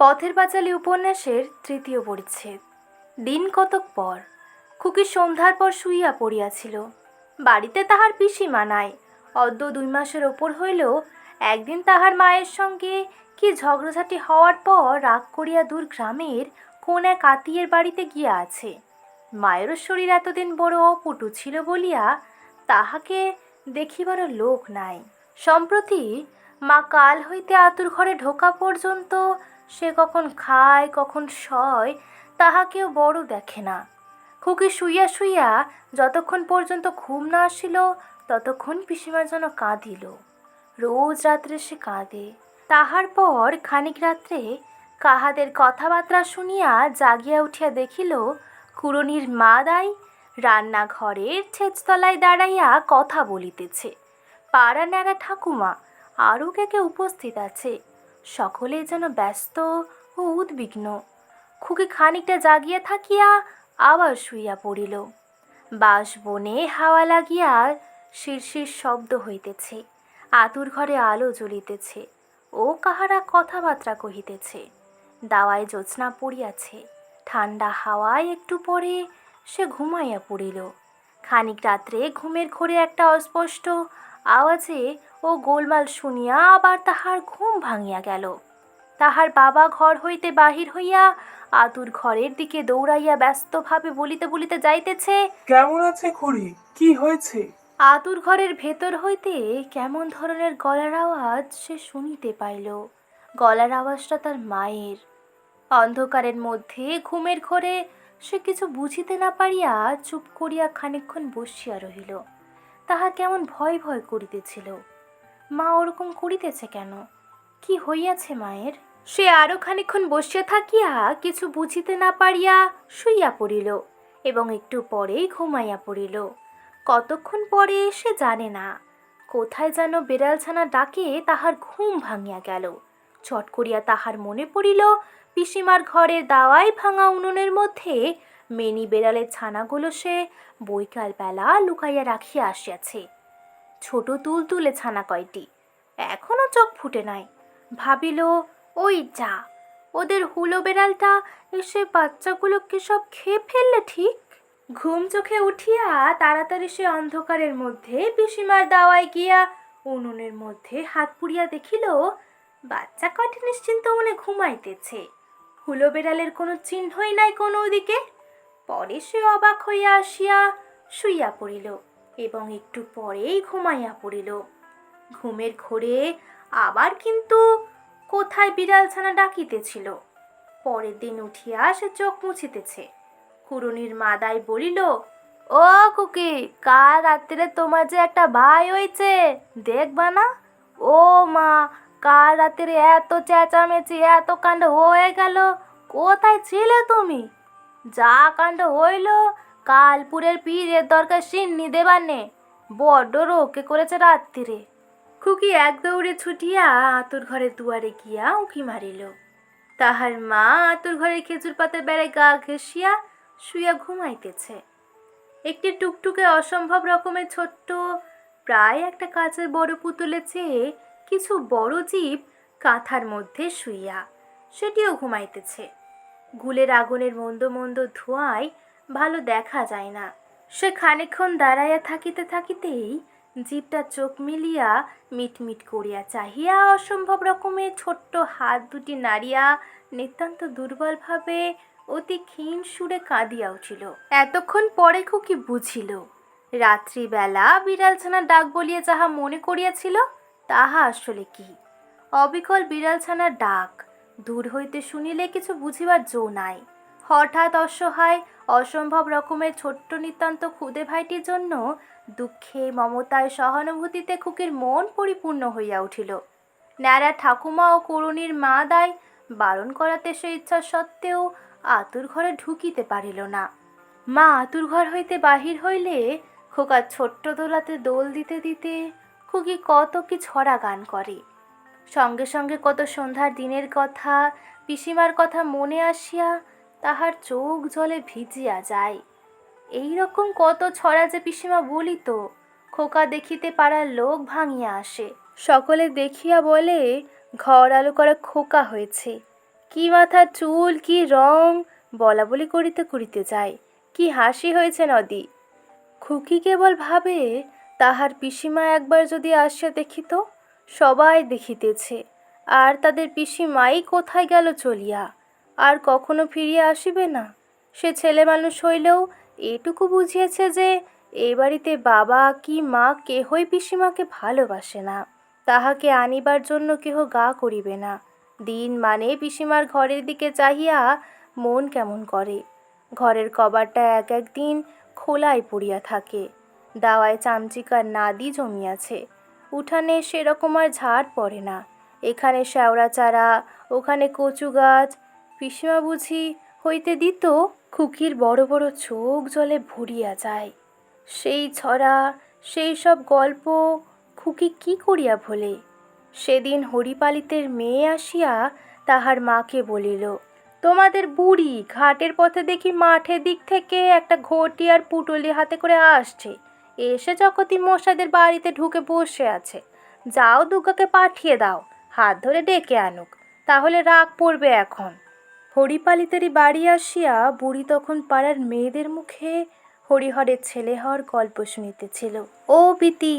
পথের পাঁচালী উপন্যাসের তৃতীয় পরিচ্ছেদ। দিন কতক পর, খুকি সন্ধ্যার পর শুইয়া পড়িয়াছিল। বাড়িতে তাহার পিসিমা নাই। অদ্য দুই মাসের ওপর হইলেও একদিন তাহার মায়ের সঙ্গে কি ঝগড়াঝাটি হওয়ার পর রাগ করিয়া দূর গ্রামের কোন এক আত্মীয়ের বাড়িতে গিয়া আছে। মায়েরও শরীর এতদিন বড় অপটু ছিল বলিয়া তাহাকে দেখিবার লোক নাই। সম্প্রতি মা কাল হইতে আতুর ঘরে ঢোকা পর্যন্ত সে কখন খায়, কখন শয়, তাহা কেউ বড় দেখে না। খুকি শুইয়া শুইয়া যতক্ষণ পর্যন্ত ঘুম না আসিল, ততক্ষণ পিসিমার যেন কাঁদিল। রোজ রাত্রে সে কাঁদে। তাহার পর খানিক রাত্রে কাহাদের কথাবার্তা শুনিয়া জাগিয়া উঠিয়া দেখিল কুরনির মা দাই রান্নাঘরের ছেচতলায় দাঁড়াইয়া কথা বলিতেছে। পাড়া ন্যাড়া ঠাকুমা, আরও কে কে উপস্থিত আছে? সকলে যেন ব্যস্ত ও উদ্বিগ্ন। খুকি খানিকটা জাগিয়া থাকিয়া আবার শুইয়া পড়িল। বাঁশ বনে হাওয়া লাগিয়া শিরশির শব্দ হইতেছে। আতুর ঘরে আলো জ্বলিতেছে। ও কাহারা কথাবার্তা কহিতেছে। দাওয়ায় জ্যোৎস্না পড়িয়াছে। ঠান্ডা হাওয়ায় একটু পরে সে ঘুমাইয়া পড়িল। খানিক রাত্রে ঘুমের ঘোরে একটা অস্পষ্ট আওয়াজে ও গোলমাল শুনিয়া আবার তাহার ঘুম ভাঙিয়া গেল। তাহার বাবা ঘর হইতে বাহির হইয়া আতুর ঘরের দিকে দৌড়াইয়া ব্যস্তভাবে বলিতে বলিতে যাইতেছে কেমন আছে খুড়ি? কি হয়েছে? আতুর ঘরের ভেতর হইতে কেমন ধরনের গলার আওয়াজ সে শুনিতে পাইল। গলার আওয়াজটা তার মায়ের। অন্ধকারের মধ্যে ঘুমের ঘরে সে কিছু বুঝিতে না পারিয়া চুপ করিয়া খানিকক্ষণ বসিয়া রহিল। তাহা কেমন ভয় ভয় করিতেছিল। মা ওরকম করিতেছে কেন? কি হইয়াছে মায়ের? সে আরও খানিকক্ষণ বসিয়া থাকিয়া কিছু বুঝিতে না পারিয়া শুইয়া পড়িল এবং একটু পরেই ঘুমাইয়া পড়িল। কতক্ষণ পরে সে জানে না। কোথায় যেন বেড়ালছানা ডাকে তাহার ঘুম ভাঙিয়া গেল। চট করিয়া তাহার মনে পড়িল, পিসিমার ঘরের দাওয়ায় ভাঙা উনুনের মধ্যে মেনি বেড়ালের ছানাগুলো সে বৈকাল বেলা লুকাইয়া রাখিয়া আসিয়াছে। ছোট তুল তুলে ছানা কয়টি? এখনও চোখ ফুটে নাই। ভাবিল, ওই যা, ওদের হুলো বেড়ালটা এসে বাচ্চাগুলোকে সব খেয়ে ফেললে ঠিক? ঘুম চোখে উঠিয়া তাড়াতাড়ি সে অন্ধকারের মধ্যে পিসিমার দাওয়ায় গিয়া উনুনের মধ্যে হাত পুড়িয়া দেখিল, বাচ্চা কয়টি নিশ্চিন্ত মনে ঘুমাইতেছে? হুলো বেড়ালের কোনো চিহ্নই নাই কোনো ওদিকে? পরে সে অবাক হইয়া আসিয়া শুইয়া পড়িল। এবং একটু পরেই ঘুমাইয়া পড়িল। ঘুমের ঘোরে আবার কিন্তু কোথায় বিড়ালছানা ডাকিতেছিল। পরের দিন উঠিয়া সে চোখ মুছিতেছে। কুরুনির মাদাই বলিল, ও কুকি, কাল রাত্রে তোমার যে একটা ভাই হয়েছে দেখবা না? ও মা, কাল রাত্রে এত চেঁচামেচি, এত কাণ্ড হয়ে গেল, কোথায় ছিলে তুমি? যা কাণ্ড হইল কালপুরের পীরের দরকার সিন্নি দেবার নে। বড্ড রোকে করেছে রাত্রিরে। খুকি এক দৌড়ে ছুটিয়া আতুর ঘরের দুয়ারে গিয়া উঁকি মারিল। তাহার মা আতুর ঘরে খেজুর পাতার বেড়ায় গা ঘেঁষিয়া শুইয়া ঘুমাইতেছে। একটি টুকটুকে অসম্ভব রকমের ছোট্ট, প্রায় একটা কাচের বড় পুতুলের চেয়ে কিছু বড় জীব কাঁথার মধ্যে শুইয়া সেটিও ঘুমাইতেছে। গুলের আগুনের মন্দ মন্দ ধোঁয়ায় ভালো দেখা যায় না। সে খানিকক্ষণ দাঁড়াইয়া থাকিতে থাকিতেই জীবটা চোখ মিলিয়া মিটমিট করিয়া চাহিয়া অসম্ভব রকমের ছোট্ট হাত দুটি নাড়িয়া নিতান্ত দুর্বলভাবে অতি ক্ষীণ সুরে কাঁদিয়া উঠিল। এতক্ষণ পরে খুকি বুঝিল? রাত্রিবেলা বিড়ালছানার ডাক বলিয়া যাহা মনে করিয়াছিল, তাহা আসলে কি? অবিকল বিড়ালছানার ডাক, দূর হইতে শুনিলে কিছু বুঝিবার জো নাই। হঠাৎ অসহায়, অসম্ভব রকমের ছোট্ট নিতান্ত খুদে ভাইটির জন্য দুঃখে, মমতায়, সহানুভূতিতে খুকির মন পরিপূর্ণ হইয়া উঠিল। ন্যাড়া ঠাকুমা ও করুণীর মা দায় বারণ করাতে সে ইচ্ছা সত্ত্বেও আতুর ঘরে ঢুকিতে পারিল না। মা আতুর ঘর হইতে বাহির হইলে খোকা ছোট্ট দোলাতে দোল দিতে দিতে খুকি কত কি ছড়া গান করে। সঙ্গে সঙ্গে কত সন্ধ্যার দিনের কথা, পিসিমার কথা মনে আসিয়া তাহার চোখ জলে ভিজিয়া যায়। এই রকম কত ছড়া যে পিসিমা বলিত খোকা দেখিতে পারার লোক ভাঙিয়া আসে। সকলে দেখিয়া বলে, ঘর আলো করা খোকা হয়েছে। কি মাথার চুল, কি রং, বলা বলি করিতে করিতে যায়। কি হাসি হয়েছে নদী। খুকি কেবল ভাবে, তাহার পিসিমা একবার যদি আসিয়া দেখিত সবাই দেখিতেছে। আর তাদের পিসিমাই কোথায় গেল চলিয়া? আর কখনো ফিরিয়া আসিবে না। সে ছেলে মানুষ হইলেও এটুকু বুঝিয়েছে যে, এ বাড়িতে বাবা কি মা কেহই পিসিমাকে ভালোবাসে না। তাহাকে আনিবার জন্য কেহ গা করিবে না। দিন মানে পিসিমার ঘরের দিকে চাহিয়া মন কেমন করে। ঘরের কবারটা এক এক দিন খোলাই পড়িয়া থাকে। দাওয়ায় চামচিকার নাদি জমিয়াছে। উঠানে সেরকম আর ঝাড় পড়ে না। এখানে শ্যাওড়া চারা, ওখানে কচু গাছ পিসিমা বুঝি হইতে দিত খুকির বড় বড় চোখ জলে ভরিয়া যায়। সেই ছড়া, সেই সব গল্প খুকি কি করিয়া ভোলে? সেদিন হরিপালিতের মেয়ে আসিয়া তাহার মাকে বলিল, তোমাদের বুড়ি ঘাটের পথে দেখি মাঠের দিক থেকে একটা ঘটি আর পুটলি হাতে করে আসছে। এসে যকতি মশাদের বাড়িতে ঢুকে বসে আছে। যাও দুর্গাকে পাঠিয়ে দাও, হাত ধরে ডেকে আনুক। তাহলে রাগ পড়বে এখন। হরিপালিতেরই বাড়ি আসিয়া বুড়ি তখন পাড়ার মেয়েদের মুখে হরিহরের ছেলে হওয়ার গল্প শুনিতেছিল। ও পিতি